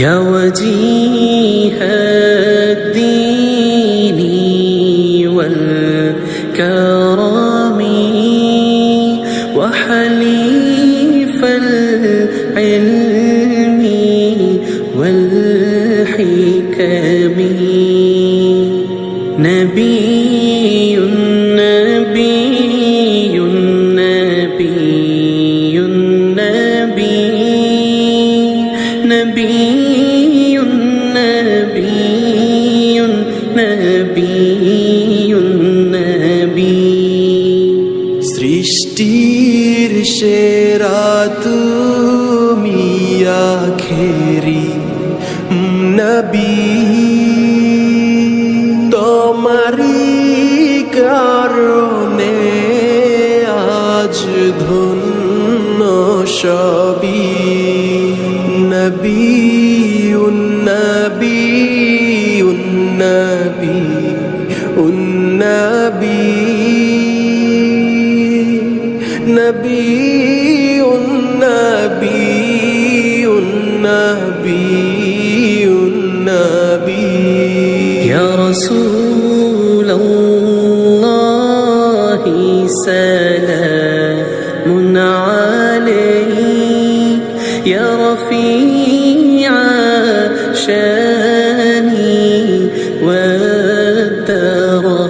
يا وجيه الدين والكرم وحليف العلم والحكم. نبي نبي نبي نبي نبي সৃষ্টির সেরা তুমি আখেরি নবী তোমারি কারণে আজ ধন্য সবই النبي النبي النبي النبي نبي النبي النبي النبي يا رسول الله سلام. يا رفيع شاني والدرجي